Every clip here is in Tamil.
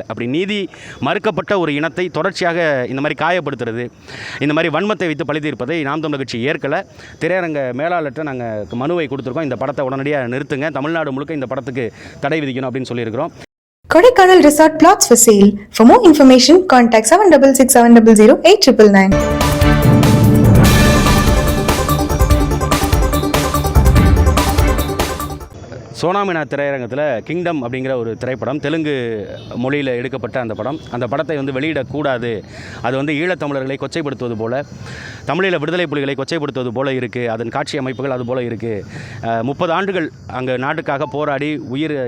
அப்படி நீதி மறுக்கப்பட்ட ஒரு இனத்தை தொடர்ச்சியாக இந்த மாதிரி காயப்படுத்துறது இந்த மாதிரி வன்மத்தை வைத்து பழி தீர்ப்பதை நாம் தமிழர் கட்சி ஏற்கலை. திரையரங்க மேலாளர்கிட்ட நாங்கள் மனுவை கொடுத்துருக்கோம். இந்த படத்தை உடனடியாக நிறுத்துங்க. தமிழ்நாடு முழுக்க இந்த படத்துக்கு தடை விதிக்கணும் அப்படின்னு சொல்லியிருக்கிறோம். Kodaikanal Resort Plots for sale. For more information, contact 766700 8999. சோனாமினா திரையரங்கத்தில் கிங்டம் அப்படிங்கிற ஒரு திரைப்படம் தெலுங்கு மொழியில் எடுக்கப்பட்ட அந்த படம். அந்த படத்தை வந்து வெளியிடக்கூடாது. அது வந்து ஈழத்தமிழர்களை கொச்சைப்படுத்துவது போல தமிழில் விடுதலை புலிகளை கொச்சைப்படுத்துவது போல இருக்குது அதன் காட்சி அமைப்புகள் அது போல் இருக்குது முப்பது ஆண்டுகள் அங்கே நாட்டுக்காக போராடி உயிரை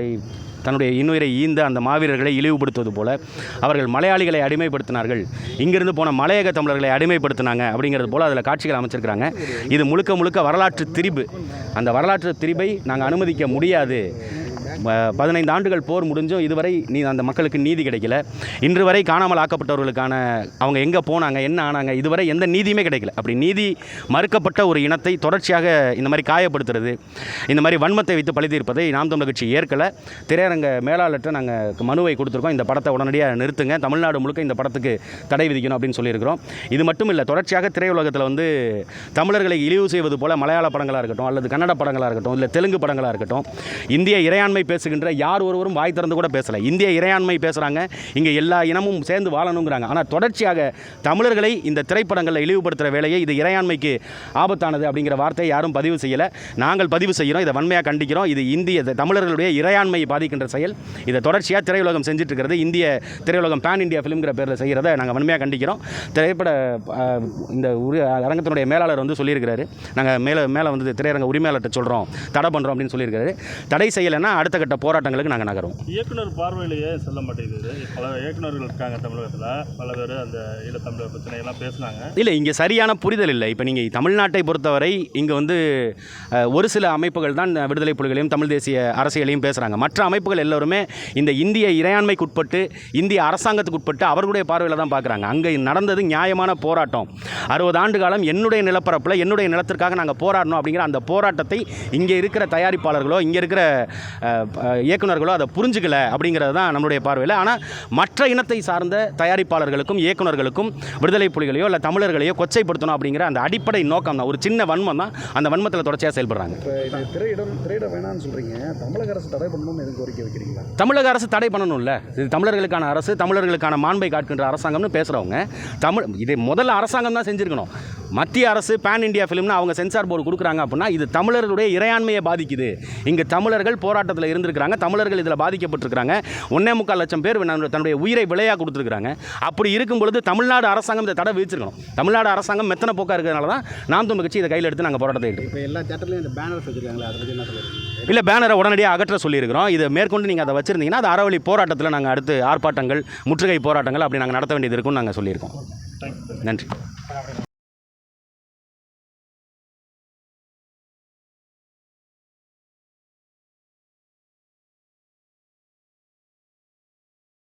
தன்னுடைய இன்னுயிரை ஈந்த அந்த மாவீரர்களை இழிவுபடுத்துவது போல அவர்கள் மலையாளிகளை அடிமைப்படுத்தினார்கள். இங்கிருந்து போன மலையக தமிழர்களை அடிமைப்படுத்தினாங்க அப்படிங்கிறது போல அதில் காட்சிகள் அமைச்சிருக்கிறாங்க. இது முழுக்க முழுக்க வரலாற்று திரிபு. அந்த வரலாற்று திரிபை நாங்கள் அனுமதிக்க முடியாது. பதினைந்து ஆண்டுகள் போர் முடிஞ்சும் இதுவரை நீ அந்த மக்களுக்கு நீதி கிடைக்கல. இன்று வரை காணாமல் ஆக்கப்பட்டவர்களுக்கான அவங்க எங்கே போனாங்க என்ன ஆனாங்க இதுவரை எந்த நீதியுமே கிடைக்கல. அப்படி நீதி மறுக்கப்பட்ட ஒரு இனத்தை தொடர்ச்சியாக இந்த மாதிரி காயப்படுத்துறது இந்த மாதிரி வன்மத்தை வைத்து பழி தீர்ப்பதை நாம் தமிழர் கட்சி ஏற்கலை. திரையரங்க மேலாளர்கிட்ட நாங்கள் மனுவை கொடுத்துருக்கோம். இந்த படத்தை உடனடியாக நிறுத்துங்க. தமிழ்நாடு முழுக்க இந்த படத்துக்கு தடை விதிக்கணும் அப்படின்னு சொல்லியிருக்கிறோம். இது மட்டும் இல்லை தொடர்ச்சியாக திரையுலகத்தில் வந்து தமிழர்களை இழிவு செய்வது போல மலையாள படங்களாக இருக்கட்டும் அல்லது கன்னட படங்களாக இருக்கட்டும் இல்லை தெலுங்கு படங்களாக இருக்கட்டும் இந்திய இறையாண்மை பேசுகின்ற யார் ஒருவரும் வாய் திறந்து கூட பேசலை. இந்திய இறையாண்மை பேசுகிறாங்க இங்கே எல்லா இனமும் சேர்ந்து வாழணுங்கிறாங்க. ஆனால் தொடர்ச்சியாக தமிழர்களை இந்த திரைப்படங்களில் இழிவுபடுத்துகிற வேலையை இது இறையாண்மைக்கு ஆபத்தானது அப்படிங்கிற வார்த்தையை யாரும் பதிவு செய்யலை. நாங்கள் பதிவு செய்கிறோம் இதை வன்மையாக கண்டிக்கிறோம். இது இந்திய தமிழர்களுடைய இறையாண்மையை பாதிக்கின்ற செயல். இதை தொடர்ச்சியாக திரையுலகம் செஞ்சிட்ருக்கிறது. இந்திய திரையுலகம் பேன் இந்தியா ஃபிலிம்ங்கிற பேரில் செய்கிறத நாங்கள் வன்மையாக கண்டிக்கிறோம். திரைப்பட இந்த உரி அரங்கத்தினுடைய மேலாளர் வந்து சொல்லியிருக்கிறாரு. நாங்கள் மேலே மேலே வந்து திரையரங்க உரிமையாளர்கிட்ட சொல்கிறோம் தடை பண்ணுறோம் அப்படின்னு சொல்லியிருக்காரு தடை செய்யலைன்னா அடுத்த கட்ட போராட்டங்களுக்கு நாங்கள் நகரும். இயக்குனர் பார்வையிலேயே செல்ல மாட்டேங்குது. பல இயக்குனர்கள் இருக்காங்க தமிழகத்தில். பல பேர் அந்த ஈழத்தமிழர் பிரச்சனையெல்லாம் பேசுனாங்க. இல்லை இங்கே சரியான புரிதல் இல்லை. இப்போ நீங்கள் தமிழ்நாட்டை பொறுத்தவரை இங்கே வந்து ஒரு சில அமைப்புகள் தான் விடுதலை புலிகளையும் தமிழ் தேசிய அரசியலையும் பேசுகிறாங்க மற்ற அமைப்புகள் எல்லோருமே இந்த இந்திய இறையாண்மைக்கு உட்பட்டு இந்திய அரசாங்கத்துக்கு உட்பட்டு அவர்களுடைய பார்வையில் தான் பார்க்குறாங்க அங்கே நடந்தது நியாயமான போராட்டம். அறுபது ஆண்டு காலம் என்னுடைய நிலப்பரப்பில் என்னுடைய நிலத்திற்காக நாங்கள் போராடணும் அப்படிங்கிற அந்த போராட்டத்தை இங்கே இருக்கிற தயாரிப்பாளர்களோ இங்கே இருக்கிற இயக்குனர்களோ அதை புரிஞ்சுக்கல அப்படிங்கிறது தான் நம்மளுடைய பார்வையில். ஆனால் மற்ற இனத்தை சார்ந்த தயாரிப்பாளர்களுக்கும் இயக்குனர்களுக்கும் விடுதலை புலிகளையோ இல்லை தமிழர்களையோ கொச்சைப்படுத்தணும் அப்படிங்கிற அந்த அடிப்படை நோக்கம் தான். ஒரு சின்ன வன்மம் தான் அந்த வன்மத்தில் தொடர்ச்சியாக செயல்படுறாங்க. இப்போ இது திரையிடம் திரையிட வேணாம்னு சொல்கிறீங்க தமிழக அரசு தடை பண்ணணும்னு எதுவும் கோரிக்கை வைக்கிறீங்களா? தமிழக அரசு தடை பண்ணணும்ல. இது தமிழர்களுக்கான அரசு தமிழர்களுக்கான மாண்பை காட்டுகின்ற அரசாங்கம்னு பேசுகிறவங்க தமிழ் இது முதல்ல அரசாங்கம் தான் செஞ்சுருக்கணும். மத்திய அரசு பேன் இந்தியா ஃபிலிம்னு அவங்க சென்சார் போர்டு கொடுக்குறாங்க அப்படின்னா இது தமிழர்களுடைய இறையாண்மையை பாதிக்குது. இங்கே தமிழர்கள் போராட்டத்தில் இருந்திருக்கிறாங்க. தமிழர்கள் இதில் பாதிக்கப்பட்டிருக்கிறாங்க. ஒன்னே முக்கால் லட்சம் பேர் தன்னுடைய உயிரை விலையாக கொடுத்துருக்காங்க அப்படி இருக்கும் பொழுது தமிழ்நாடு அரசாங்கம் இந்த தடை விதிச்சிருக்கணும். தமிழ்நாடு அரசாங்கம் மெத்தனை போக்கா இருக்கிறதுனால தான் நாம் தமிழ் கட்சி இதை கையில் எடுத்து நாங்கள் போராட்டத்தை இப்போ எல்லா தேட்டர்லையும் இந்த வச்சுருக்காங்களே சொல்லுங்கள் இல்லை பேனரை உடனடியாக அகற்ற சொல்லியிருக்கிறோம். இதை மேற்கொண்டு நீங்கள் அதை வச்சுருந்தீங்கன்னா அது அறவழி போராட்டத்தில் நாங்கள் அடுத்து ஆர்ப்பாட்டங்கள் முற்றுகை போராட்டங்கள் அப்படி நாங்கள் நடத்த வேண்டியது இருக்கும்னு நாங்கள் சொல்லியிருக்கோம். நன்றி.